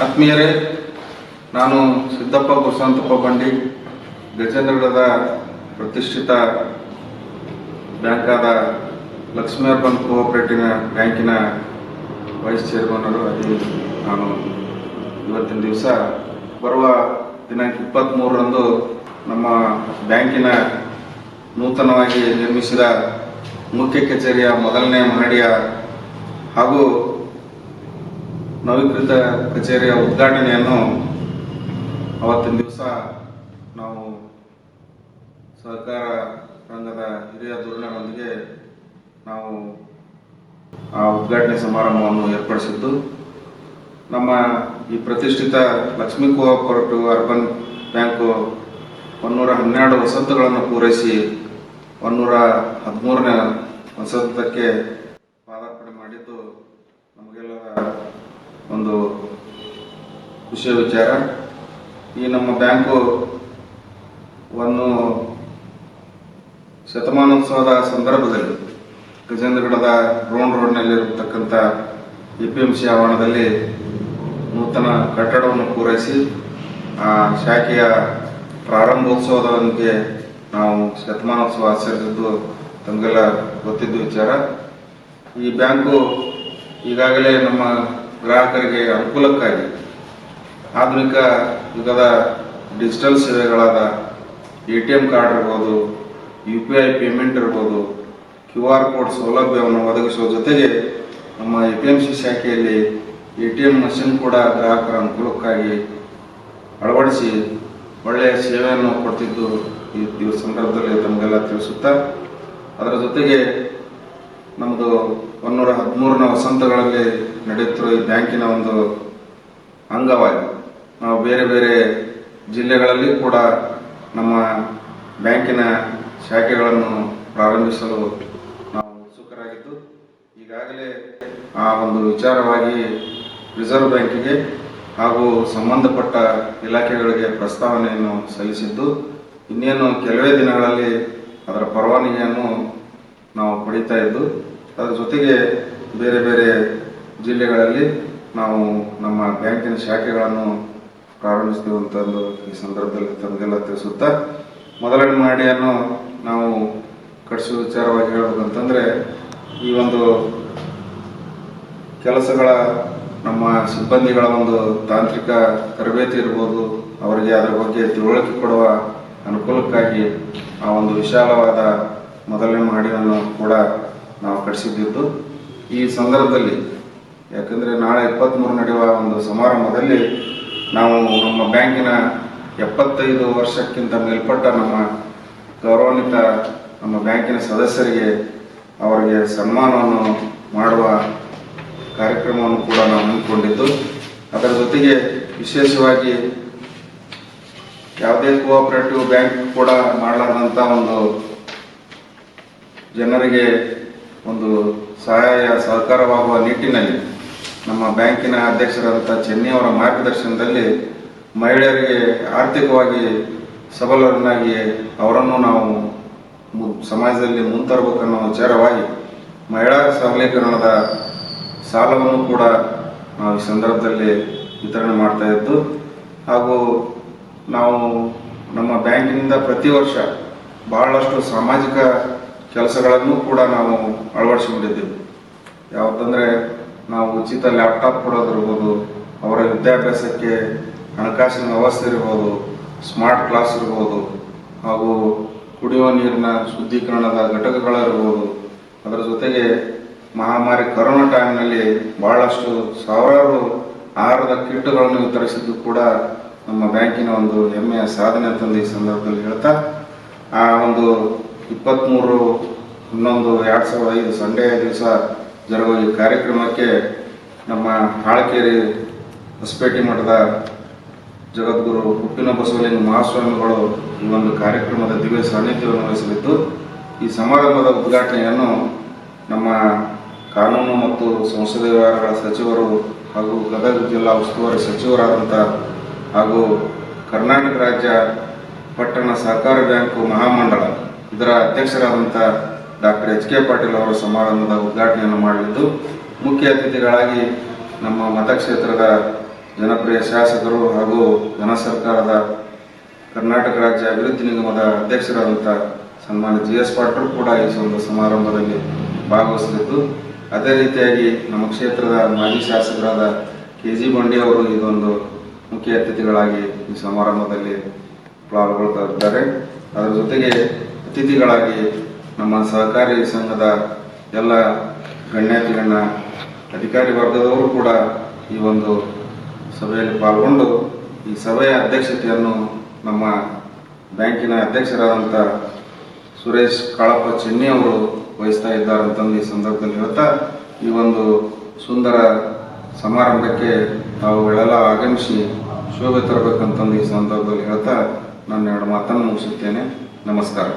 ಆತ್ಮೀಯರೇ, ನಾನು ಸಿದ್ದಪ್ಪ ಗುರುಸಂತಪ್ಪ ಬಂಡಿ ಗಜೇಂದ್ರಗಡದ ಪ್ರತಿಷ್ಠಿತ ಬ್ಯಾಂಕಾದ ಲಕ್ಷ್ಮೀ ಅರ್ಬನ್ ಕೋಆಪರೇಟಿವ್ ಬ್ಯಾಂಕಿನ ವೈಸ್ ಚೇರ್ಮನ್ನರು ಅಲ್ಲಿ ನಾನು ಇವತ್ತಿನ ದಿವಸ ಬರುವ ದಿನಾಂಕ ಇಪ್ಪತ್ತ್ಮೂರರಂದು ನಮ್ಮ ಬ್ಯಾಂಕಿನ ನೂತನವಾಗಿ ನಿರ್ಮಿಸಿದ ಮುಖ್ಯ ಕಚೇರಿಯ ಮೊದಲನೇ ಮಹಡಿಯ ಹಾಗೂ ನವೀಕೃತ ಕಚೇರಿಯ ಉದ್ಘಾಟನೆಯನ್ನು ಅವತ್ತಿನ ದಿವಸ ನಾವು ಸಹಕಾರ ರಂಗದ ಹಿರಿಯ ಧೋರಣೆಗಳೊಂದಿಗೆ ನಾವು ಆ ಉದ್ಘಾಟನೆ ಸಮಾರಂಭವನ್ನು ಏರ್ಪಡಿಸಿದ್ದು, ನಮ್ಮ ಈ ಪ್ರತಿಷ್ಠಿತ ಲಕ್ಷ್ಮೀ ಕೋಆಪರೇಟಿವ್ ಅರ್ಬನ್ ಬ್ಯಾಂಕು ಒನ್ನೂರ ಹನ್ನೆರಡು ವಸಂತಗಳನ್ನು ಪೂರೈಸಿ ಒನ್ನೂರ ಹದಿಮೂರನೇ ವಸಂತಕ್ಕೆ ಪಾದಾರ್ಪಣೆ ಮಾಡಿದ್ದು ನಮಗೆಲ್ಲ ಒಂದು ವಿಷಯ ವಿಚಾರ. ಈ ನಮ್ಮ ಬ್ಯಾಂಕು ಒಂದು ಶತಮಾನೋತ್ಸವದ ಸಂದರ್ಭದಲ್ಲಿ ಗಜೇಂದ್ರಗಡದ ರೋಡ್ ರೋಡ್ನಲ್ಲಿರತಕ್ಕಂಥ ಎ ಪಿ ಎಂ ಸಿ ಆವರಣದಲ್ಲಿ ನೂತನ ಕಟ್ಟಡವನ್ನು ಪೂರೈಸಿ, ಆ ಶಾಖೆಯ ಪ್ರಾರಂಭೋತ್ಸವದೊಂದಿಗೆ ನಾವು ಶತಮಾನೋತ್ಸವ ಆಚರಿಸಿದ್ದು ತಮಗೆಲ್ಲ ಗೊತ್ತಿದ್ದ ವಿಚಾರ. ಈ ಬ್ಯಾಂಕು ಈಗಾಗಲೇ ನಮ್ಮ ಗ್ರಾಹಕರಿಗೆ ಅನುಕೂಲಕ್ಕಾಗಿ. ಆಧುನಿಕ ಯುಗದ ಡಿಜಿಟಲ್ ಸೇವೆಗಳಾದ ಎ ಟಿ ಎಂ ಕಾರ್ಡ್ ಇರ್ಬೋದು, ಯು ಪಿ ಐ ಪೇಮೆಂಟ್ ಇರ್ಬೋದು, ಕ್ಯೂ ಆರ್ ಕೋಡ್ ಸೌಲಭ್ಯವನ್ನು ಒದಗಿಸುವ ಜೊತೆಗೆ ನಮ್ಮ ಎ ಪಿ ಎಂ ಸಿ ಶಾಖೆಯಲ್ಲಿ ಎ ಟಿ ಎಂ ಮಷಿನ್ ಕೂಡ ಗ್ರಾಹಕರ ಅನುಕೂಲಕ್ಕಾಗಿ ಅಳವಡಿಸಿ ಒಳ್ಳೆಯ ಸೇವೆಯನ್ನು ಕೊಡ್ತಿದ್ದು ಈ ಸಂದರ್ಭದಲ್ಲಿ ತಮಗೆಲ್ಲ ತಿಳಿಸುತ್ತಾ, ಅದರ ಜೊತೆಗೆ ನಮ್ಮದು ಒನ್ನೂರ ಹದಿಮೂರನ ವಸಂತಗಳಲ್ಲಿ ನಡೆಯುತ್ತಿರುವ ಈ ಬ್ಯಾಂಕಿನ ಒಂದು ಅಂಗವಾಗಿ ನಾವು ಬೇರೆ ಬೇರೆ ಜಿಲ್ಲೆಗಳಲ್ಲಿ ಕೂಡ ನಮ್ಮ ಬ್ಯಾಂಕಿನ ಶಾಖೆಗಳನ್ನು ಪ್ರಾರಂಭಿಸಲು ನಾವು ಉತ್ಸುಕರಾಗಿದ್ದು, ಈಗಾಗಲೇ ಆ ಒಂದು ವಿಚಾರವಾಗಿ ರಿಸರ್ವ್ ಬ್ಯಾಂಕಿಗೆ ಹಾಗೂ ಸಂಬಂಧಪಟ್ಟ ಇಲಾಖೆಗಳಿಗೆ ಪ್ರಸ್ತಾವನೆಯನ್ನು ಸಲ್ಲಿಸಿದ್ದು, ಇನ್ನೇನು ಕೆಲವೇ ದಿನಗಳಲ್ಲಿ ಅದರ ಪರವಾನಗಿಯನ್ನು ನಾವು ಪಡೀತಾ ಇದ್ದು ಅದರ ಜೊತೆಗೆ ಬೇರೆ ಬೇರೆ ಜಿಲ್ಲೆಗಳಲ್ಲಿ ನಾವು ನಮ್ಮ ಬ್ಯಾಂಕಿನ ಶಾಖೆಗಳನ್ನು ಪ್ರಾರಂಭಿಸ್ತೀವಂತಂದು ಈ ಸಂದರ್ಭದಲ್ಲಿ ತಮಗೆಲ್ಲ ತಿಳಿಸುತ್ತಾ ಮೊದಲನೇ ಮಾಡಿಯನ್ನು ನಾವು ಕಟ್ಟಿಸುವ ವಿಚಾರವಾಗಿ ಹೇಳಬೇಕಂತಂದರೆ ಈ ಒಂದು ಕೆಲಸಗಳ ನಮ್ಮ ಸಿಬ್ಬಂದಿಗಳ ಒಂದು ತಾಂತ್ರಿಕ ತರಬೇತಿ ಇರ್ಬೋದು, ಅವರಿಗೆ ಅದರ ಬಗ್ಗೆ ತಿಳುವಳಿಕೆ ಕೊಡುವ ಅನುಕೂಲಕ್ಕಾಗಿ ಆ ಒಂದು ವಿಶಾಲವಾದ ಮೊದಲನೇ ಮಹಡಿಯನ್ನು ಕೂಡ ನಾವು ಕಟ್ಟಿಸಿದ್ದು. ಈ ಸಂದರ್ಭದಲ್ಲಿ, ಯಾಕಂದರೆ ನಾಳೆ ಇಪ್ಪತ್ತ್ಮೂರು ನಡೆಯುವ ಒಂದು ಸಮಾರಂಭದಲ್ಲಿ ನಾವು ನಮ್ಮ ಬ್ಯಾಂಕಿನ ಎಪ್ಪತ್ತೈದು ವರ್ಷಕ್ಕಿಂತ ಮೇಲ್ಪಟ್ಟ ನಮ್ಮ ಗೌರವಾನ್ವಿತ ನಮ್ಮ ಬ್ಯಾಂಕಿನ ಸದಸ್ಯರಿಗೆ ಅವರಿಗೆ ಸನ್ಮಾನವನ್ನು ಮಾಡುವ ಕಾರ್ಯಕ್ರಮವನ್ನು ಕೂಡ ನಾವು ಹಮ್ಮಿಕೊಂಡಿದ್ದು. ಅದರ ಜೊತೆಗೆ ವಿಶೇಷವಾಗಿ ಯಾವುದೇ ಕೋಆಪರೇಟಿವ್ ಬ್ಯಾಂಕ್ ಕೂಡ ಮಾಡಲಾರ್ದಂಥ ಒಂದು ಜನರಿಗೆ ಒಂದು ಸಹಾಯ ಸಹಕಾರವಾಗುವ ನಿಟ್ಟಿನಲ್ಲಿ ನಮ್ಮ ಬ್ಯಾಂಕಿನ ಅಧ್ಯಕ್ಷರಾದಂಥ ಚೆನ್ನಿ ಅವರ ಮಾರ್ಗದರ್ಶನದಲ್ಲಿ ಮಹಿಳೆಯರಿಗೆ ಆರ್ಥಿಕವಾಗಿ ಸಬಲರನ್ನಾಗಿ ಅವರನ್ನು ನಾವು ಸಮಾಜದಲ್ಲಿ ಮುಂತರಬೇಕನ್ನೋ ವಿಚಾರವಾಗಿ ಮಹಿಳಾ ಸಬಲೀಕರಣದ ಸಾಲವನ್ನು ಕೂಡ ನಾವು ಈ ಸಂದರ್ಭದಲ್ಲಿ ವಿತರಣೆ ಮಾಡ್ತಾ ಇದ್ದು, ಹಾಗೂ ನಾವು ನಮ್ಮ ಬ್ಯಾಂಕಿನಿಂದ ಪ್ರತಿ ವರ್ಷ ಬಹಳಷ್ಟು ಸಾಮಾಜಿಕ ಕೆಲಸಗಳನ್ನು ಕೂಡ ನಾವು ಅಳವಡಿಸಿಕೊಂಡಿದ್ದೇವೆ. ಯಾವತ್ತಂದರೆ ನಾವು ಉಚಿತ ಲ್ಯಾಪ್ಟಾಪ್ ಕೊಡೋದಿರ್ಬೋದು ಅವರ ವಿದ್ಯಾಭ್ಯಾಸಕ್ಕೆ ಹಣಕಾಸಿನ ವ್ಯವಸ್ಥೆ ಇರ್ಬೋದು, ಸ್ಮಾರ್ಟ್ ಕ್ಲಾಸ್ ಇರ್ಬೋದು, ಹಾಗೂ ಕುಡಿಯುವ ನೀರಿನ ಶುದ್ಧೀಕರಣದ ಘಟಕಗಳಿರ್ಬೋದು ಅದರ ಜೊತೆಗೆ ಮಹಾಮಾರಿ ಕೊರೋನಾ ಟೈಮ್ನಲ್ಲಿ ಬಹಳಷ್ಟು ಸಾವಿರಾರು ಆಹಾರದ ಕಿಟ್ಗಳನ್ನು ವಿತರಿಸಿದ್ದು ಕೂಡ ನಮ್ಮ ಬ್ಯಾಂಕಿನ ಒಂದು ಹೆಮ್ಮೆಯ ಸಾಧನೆ ಅಂತಂದು ಈ ಸಂದರ್ಭದಲ್ಲಿ ಹೇಳ್ತಾ, ಆ ಒಂದು ಇಪ್ಪತ್ತ್ಮೂರು ಹನ್ನೊಂದು, ಎರಡು ಸಾವಿರದ ಐದು ಸಂಡೇ ದಿವಸ ಜರುಗುವ ಈ ಕಾರ್ಯಕ್ರಮಕ್ಕೆ ನಮ್ಮ ಹಾಳಕೇರಿ ಹೊಸಪೇಟೆ ಮಠದ ಜಗದ್ಗುರು ಹುಟ್ಟಿನ ಬಸವಲಿಂಗ ಮಹಾಸ್ವಾಮಿಗಳು ಈ ಒಂದು ಕಾರ್ಯಕ್ರಮದ ದಿವ್ಯ ಸಾನ್ನಿಧ್ಯವನ್ನು ವಹಿಸಲಿದ್ದು, ಈ ಸಮಾರಂಭದ ಉದ್ಘಾಟನೆಯನ್ನು ನಮ್ಮ ಕಾನೂನು ಮತ್ತು ಸಂಸದೀಯ ವ್ಯವಹಾರಗಳ ಸಚಿವರು ಹಾಗೂ ಗದಗ ಜಿಲ್ಲಾ ಉಸ್ತುವಾರಿ ಸಚಿವರಾದಂಥ ಹಾಗೂ ಕರ್ನಾಟಕ ರಾಜ್ಯ ಪಟ್ಟಣ ಸಹಕಾರ ಬ್ಯಾಂಕು ಮಹಾಮಂಡಳ ಇದರ ಅಧ್ಯಕ್ಷರಾದಂಥ ಡಾಕ್ಟರ್ ಎಚ್ ಕೆ ಪಾಟೀಲ್ ಅವರ ಸಮಾರಂಭದ ಉದ್ಘಾಟನೆಯನ್ನು ಮಾಡಲಿದ್ದು, ಮುಖ್ಯ ಅತಿಥಿಗಳಾಗಿ ನಮ್ಮ ಮತಕ್ಷೇತ್ರದ ಜನಪ್ರಿಯ ಶಾಸಕರು ಹಾಗೂ ಜನ ಸರ್ಕಾರದ ಕರ್ನಾಟಕ ರಾಜ್ಯ ಅಭಿವೃದ್ಧಿ ನಿಗಮದ ಅಧ್ಯಕ್ಷರಾದಂಥ ಸನ್ಮಾನ್ಯ ಜಿ ಎಸ್ ಪಾಟೀಲ್ ಕೂಡ ಈ ಒಂದು ಸಮಾರಂಭದಲ್ಲಿ ಭಾಗವಹಿಸಲಿದ್ದು, ಅದೇ ರೀತಿಯಾಗಿ ನಮ್ಮ ಕ್ಷೇತ್ರದ ಮಾಜಿ ಶಾಸಕರಾದ ಕೆ ಜಿ ಬಂಡಿ ಅವರು ಇದೊಂದು ಮುಖ್ಯ ಅತಿಥಿಗಳಾಗಿ ಈ ಸಮಾರಂಭದಲ್ಲಿ ಪಾಲ್ಗೊಳ್ತಾ ಇದ್ದಾರೆ. ಅದರ ಜೊತೆಗೆ ಅತಿಥಿಗಳಾಗಿ ನಮ್ಮ ಸಹಕಾರಿ ಸಂಘದ ಎಲ್ಲ ಗಣ್ಯಾತಿಗಣ್ಯ ಅಧಿಕಾರಿ ವರ್ಗದವರು ಕೂಡ ಈ ಒಂದು ಸಭೆಯಲ್ಲಿ ಪಾಲ್ಗೊಂಡು ಈ ಸಭೆಯ ಅಧ್ಯಕ್ಷತೆಯನ್ನು ನಮ್ಮ ಬ್ಯಾಂಕಿನ ಅಧ್ಯಕ್ಷರಾದಂಥ ಸುರೇಶ್ ಕಾಳಪ್ಪ ಚೆನ್ನಿ ಅವರು ವಹಿಸ್ತಾ ಇದ್ದಾರೆ ಅಂತಂದು ಈ ಸಂದರ್ಭದಲ್ಲಿ ಹೇಳ್ತಾ, ಈ ಒಂದು ಸುಂದರ ಸಮಾರಂಭಕ್ಕೆ ತಾವುಗಳೆಲ್ಲ ಆಗಮಿಸಿ ಶೋಭೆ ತರಬೇಕಂತಂದು ಈ ಸಂದರ್ಭದಲ್ಲಿ ಹೇಳ್ತಾ, ನನ್ನ ಎರಡು ಮಾತನ್ನು ಮುಗಿಸುತ್ತೇನೆ. ನಮಸ್ಕಾರ.